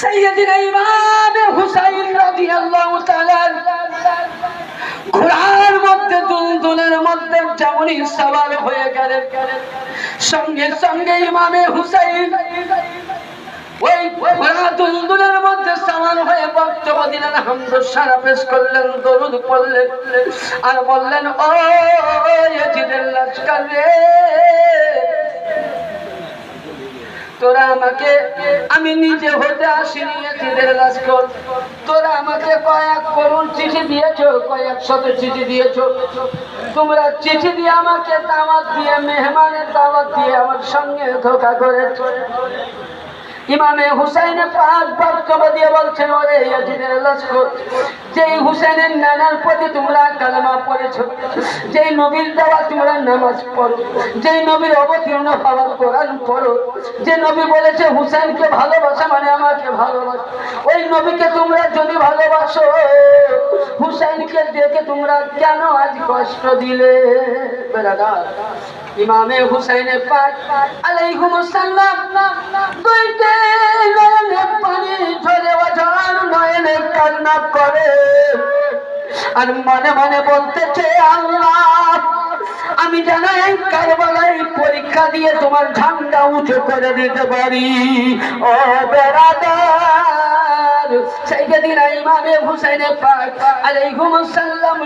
সৈয়দিনা ইমাম হুসাইন রাদিয়াল্লাহু তাআলা ঘোড়ার মধ্যে, দুলদুলের মধ্যে যেমনই সওয়াল হয়ে গেলেন সঙ্গে সঙ্গে ইমামে হুসাইন ওই ঘোড়া, দুলদুলের মধ্যে সওয়াল হয়ে বক্তব্য দিলেন হামদ সারা পেশ করলেন, দরুদ পড়লেন আর বললেন, ও ইয়াজিদের লস্কর রে তোরা আমাকে, আমি নিজে হতে আসিনি এদের তোরা আমাকে কয়েক করুন চিঠি দিয়েছ, কয়েক শত চিঠি দিয়েছ। তোমরা চিঠি দিয়ে আমাকে দাওয়াত দিয়ে, মেহমানের দাওয়াত দিয়ে আমার সঙ্গে ধোকা করেছ ইমামে হুসাইনে পাঁচ বক্তব্য দিয়ে বলছেন, ওরে ইয়াজিদের লস্কর, যেই হুসাইনের নানার প্রতি তোমরা কালেমা পড়েছো, যেই নবীর দেওয়া তোমরা নামাজ পড়ো, যেই নবীর অবতীর্ণ হওয়ার কোরআন পড়ো, যে নবী বলেছে, হুসাইনকে ভালোবাসা মানে আমাকে ভালোবাসো। ওই নবীকে তোমরা যদি ভালোবাসো, হুসাইনকে দেখে তোমরা কেন আজ কষ্ট দিলে? ইমামে হুসাইনে পাক আলাইকুম আসসালাম দুইতে নয়নে পানি ঝরে বাজার নয়নে কান্না করে। আর মনে মনে বলতেছে, আল্লাহ, আমি যেন এই কারবালায় পরীক্ষা দিয়ে তোমার ঝান্ডা উঁচু করে দিতে পারি। ও বেড়াদার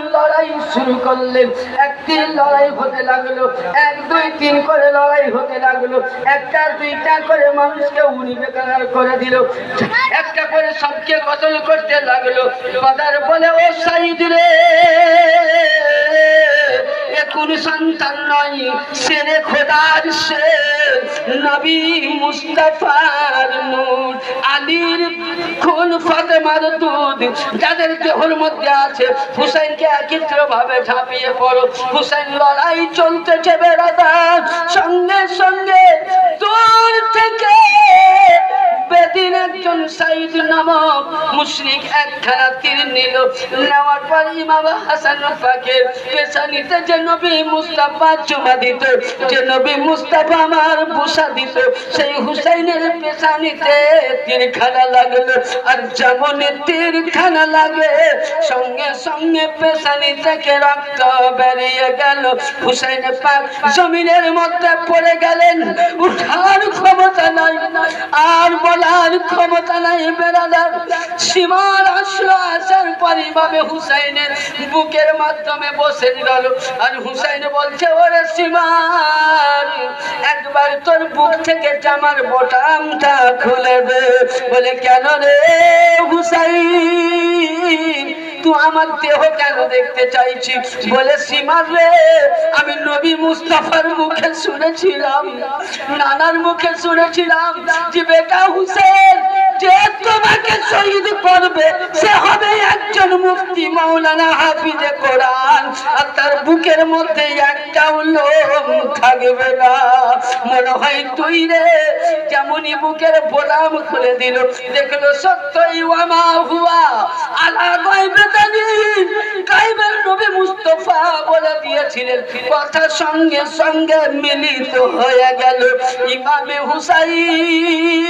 লড়াই শুরু লড়াই হতে লাগল, এক, দুই, তিন করে লড়াই হতে লাগল। একটা, দুইটা করে মানুষকে উনি বেকার করে দিল। একটা করে সবকে কতল করতে লাগল। বলে, ও সাইদ রে কোন সন্তান নয় সেরে খোদার সে। নবী মুস্তাফার নূর, আলীর খুন ফাতেমার দুধ। যাদের দেহর মধ্যে আছে হুসেনকে একত্র ভাবে ঝাঁপিয়ে পড়ো। হুসেন লড়াই চলতেছে বেড়াদার আমার দিত, সেই হুসাইনের পেছানিতে তীর খানা লাগল। আর যেমন তীর খানা লাগে, সঙ্গে সঙ্গে পেছানি থেকে রক্ত বেরিয়ে গেল। হুসাইন পাক জমিনের মধ্যে পড়ে গেলেন, উঠার ক্ষমতা নাই, আর বলার ক্ষমতা নাই বলে, কেন রে হুসাইন? তুই আমার দেহ কেন দেখতে চাইছি? বলে, সীমার রে, আমি নবী মুস্তাফার মুখে শুনেছিলাম, নানার মুখে শুনেছিলাম যে বেটা হুসেন যে তোমাকে শহীদ করবে, সে হবে একজন মুফতি মাওলানা হাফিজে কোরআন। আর তার বুকের মধ্যে একটাও লোম থাকবে না। মনে হয় তুই রে বুকের বোলাম খুলে দিল, দেখল সত্যই হুয়া। আলা গায়বের নবী মুস্তাফা বলে দিয়েছিলেন, কথা সঙ্গে সঙ্গে মিলিত হয়ে গেল ইমামে হুসাইন।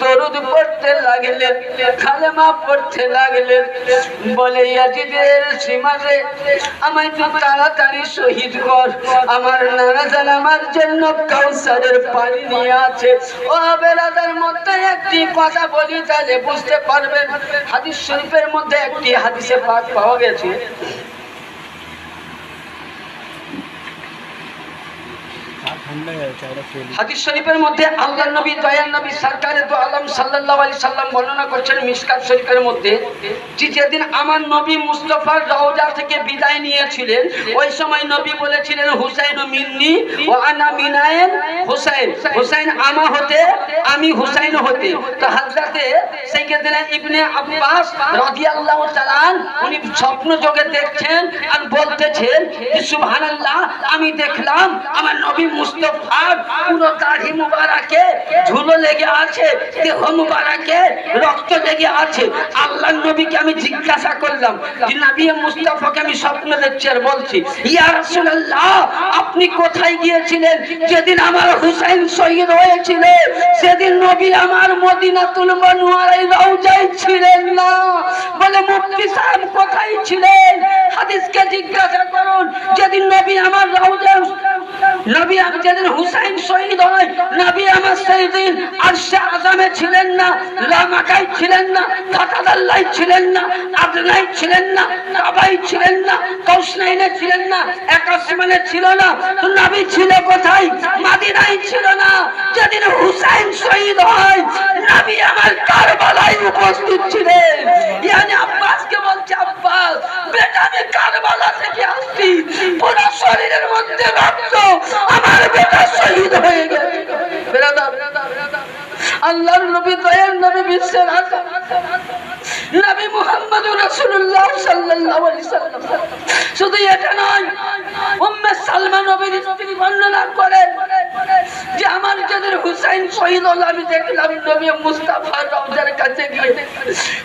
দরুদ পড়তে লাগলেন খালেমা পড়তে লাগলেন। বলে, ইয়াজিদের সীমারে আমায় তো তাড়াতাড়ি শহীদ কর। আমার নানা জান আমার জন্য কাউসারের পানি নিয়ে আছে। ও বেলাদার মধ্যে একটি কথা বলি, তাহলে বুঝতে পারবেন, হাদিস শরীফের মধ্যে একটি হাদিসে পাক পাওয়া গেছে। হাদিস শরীফের মধ্যে আল্লাহ নবী, দয়াল নবী আলম সাল্লাল্লাহু আলাইহি সাল্লাম বর্ণনা করছেন মিশকাত শরীফের মধ্যে। আমার নবী মুস্তাফার রওজা থেকে বিদায় নিয়েছিলেন, ওই সময় নবী বলেছিলেন, হুসাইন মিন্নি ও আনা মিনায়েন হুসাইন। হুসাইন আমা হতে, আমি হুসাইন হতে। তো হযরতে সাইয়েদনা ইবনে আব্বাস উনি স্বপ্ন যোগে দেখছেন আর বলতেছেন সুবহানাল্লাহ, আমি দেখলাম আমার নবী মুস্তফার আমি জিজ্ঞাসা করলাম আমি স্বপ্ন দেখছি বলছি আপনি কোথায় গিয়েছিলেন? যেদিন আমার হুসাইন শহীদ হয়েছিল সেদিন নবী আমার মনোয়ারাই রওজায় ছিলেন না। বলে, মুফতি সাহেব কোথায় ছিলেন? হাদিসকে জিজ্ঞাসা করুন, যেদিন নবী আমার রওজায় নবী আমি যেদিন হুসাইন শহীদ হয়, নবী আমার সেই দিন আরশে আজমে ছিলেন না লামাকাই ছিলেন না ফাতাদাল্লাই ছিলেন না আদনাই ছিলেন না কাবাই ছিলেন না, কৌশনাইনে ছিলেন না একাশমানে ছিল না। তো নবী ছিল কোথায়? মাদিনায় ছিল না। যেদিন হুসাইন শহীদ হয়, নবী আমার কারবালায় উপস্থিত ছিলেন। ইয়ানি আব্বাসকে বলছে, আব্বাস, বেটা আমি কারবালা থেকে আসছি। পুরো শরীরের মধ্যে রক্ত আমার বেটা শহীদ হয়ে গেছে বেরাদা আল্লাহর নবী দয়ার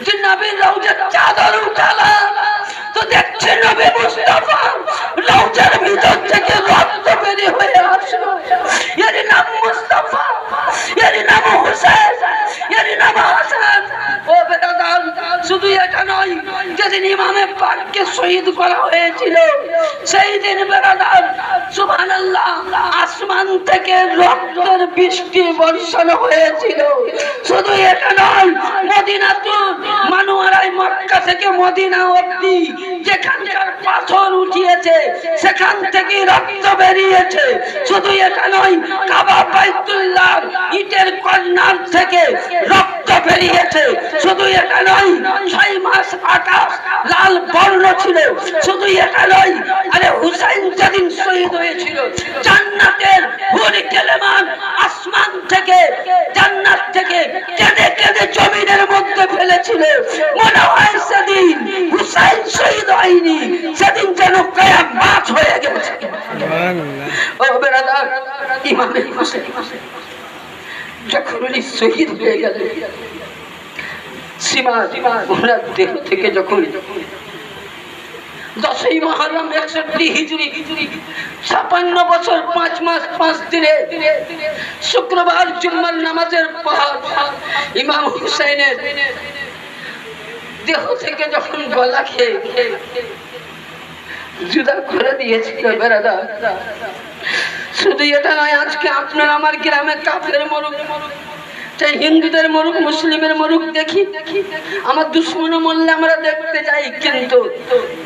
যে নবী তো দেখছে নবী মুস্তাফা ভিতর থেকে রক্ত হয়ে আসলো এর নাম মুস্তাফা এর নাম হুসেন এর নাম হাসান ও বেদাদান শুধু এটা নয় যেদিন ইমামে পাককে শহীদ করা হয়েছিল সেই দিন সুমান আসমান থেকে রক্তের বৃষ্টি বর্ষণ হয়েছিল। শুধু এটা নয়, মদিনাতুল তো মক্কা থেকে মদিনা পাথর উঠিয়েছে সেখান থেকে রক্ত বেরিয়েছে। শুধু এটা নয়, কাবা বাইতুল্লাহ ইটের কর্নার থেকে রক্ত বেরিয়েছে। শুধু এটা নয়, ছয় মাস আকাশ লাল বর্ণ ছিল। শুধু এটা নয়, আরে হুসাইন যেদিন শহীদ হয়েছিল, জান্নাতের হুর কেলেমান আসমান থেকে, জান্নাত থেকে কেঁদে কেঁদে জমিনের মধ্যে মনে হয় সেদিন হুসাইন শহীদ হয়নি সেদিন যেন কয়া মাছ হয়ে গেছে। ইমামে যখন উনি শহীদ হয়ে গেলেন সীমা ওনার দেহ থেকে যখন দশই মহরম একষট্টি হিজুরি ছাপান্ন বছর পাঁচ মাস পাঁচ দিনে শুক্রবার জুম্মার নামাজের পর ইমাম হুসাইনের দেহ থেকে যখন গলা খেয়ে জুদা করে দিয়েছিল শুধু এটা নয়, আজকে আপনার আমার গ্রামে কাফের মরুক। চাই হিন্দুদের মরুক, মুসলিমের মরুক দেখি। দেখি আমার দুশ্মন মরলে আমরা দেখতে যাই, কিন্তু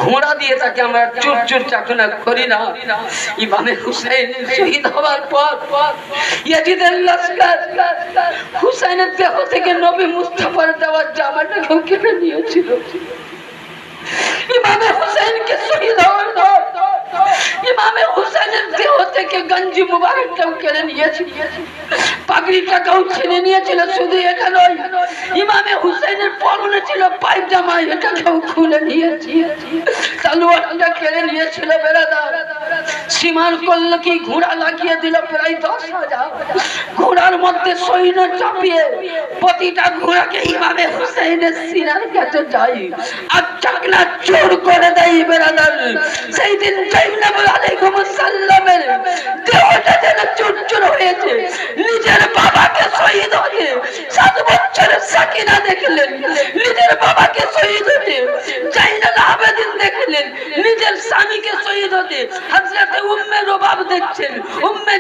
ঘোড়া দিয়ে তাকে আমরা চুর চুর চাকনা করি না। ইমামে হুসাইন শহীদ হওয়ার পর ইয়াজিদের লস্কর হুসাইনের দেহ থেকে নবী মুস্তাফার দেওয়ার জামাটা কেউ কেটে নিয়েছিল। ইমামে হুসাইনকে শহীদ হওয়ার পর ইমামে হুসাইনের দেহ থেকে গঞ্জি মুবারক কেউ কেড়ে নিয়েছিল পাগড়িটা কেউ ছিনে নিয়েছিল, শুধু এটা নয়, ইমামে হুসেনের পরনে ছিল পায়জামা এটা কেউ খুলে নিয়েছি। তালুয়ারটা কেড়ে নিয়েছিল বেড়াদার। সীমার করল কি ঘোড়া লাগিয়ে দিল প্রায় দশ হাজার? ঘোড়ার মধ্যে সৈন্য চাপিয়ে প্রতিটা ঘোড়াকে ইমামে হুসাইনের সিনার কাছে যাই আর চাকনা চোর করে দেয় বেড়াদার সেই দিন জৈনবুল আলাইকুম সাল্লামের দেহটা যেন চুরচুর হয়েছে। নিজের বাবাকে শহীদ হতে সাত বছরের সাকিনা দেখলেন। নিজের বাবাকে শহীদ হতে জাইনাল আবেদিন দেখলেন। নিজের স্বামীকে শহীদ হতে হযরতে উম্মে রবাব দেখছেন, উম্মে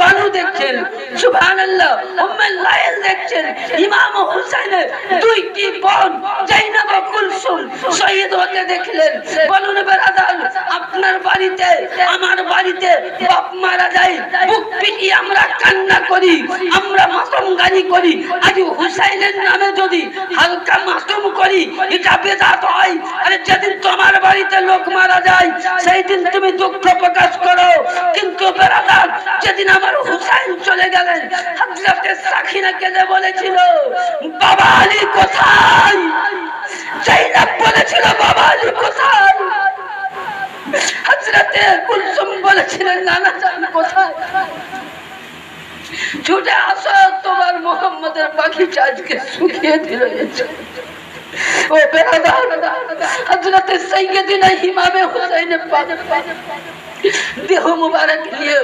বানু দেখছেন, সুবহানাল্লাহ, উম্মে লাইল দেখছেন, ইমাম হুসাইনের দুইটি বোন জাইনাব ও কুলসুম শহীদ হতে দেখলেন। বলুন বেরাদার আপনার বাড়িতে, আমার বাড়িতে বাপ মারা যায়, বুক পিটিয়ে আমরা কান্না করি, আমরা মাতম গানি করি, আজ হুসাইনের নামে যদি হালকা মাতম করি, এটা বেদাত হয়। আরে যেদিন তোমার বাড়িতে লোক মারা যায়, সেই দিন তুমি দুঃখ প্রকাশ করো। কিন্তু যেদিন আমার হুসাইন চলে গেলেন কেঁদে বলেছিল, বাবা আলী কোথায়? বলেছিল, বাবা আলী কোথায়? হযরতে কুলসুম বলেছিলেন, নানা জান কোথায়? ছুটে আসো, তোমার মোহাম্মদের বাগিচা আজকে শুকিয়ে দিল। ও সাইয়্যিদিনা ইমামে পাক দেহ মুবারক নিয়ে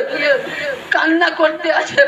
কান্না করতে আছে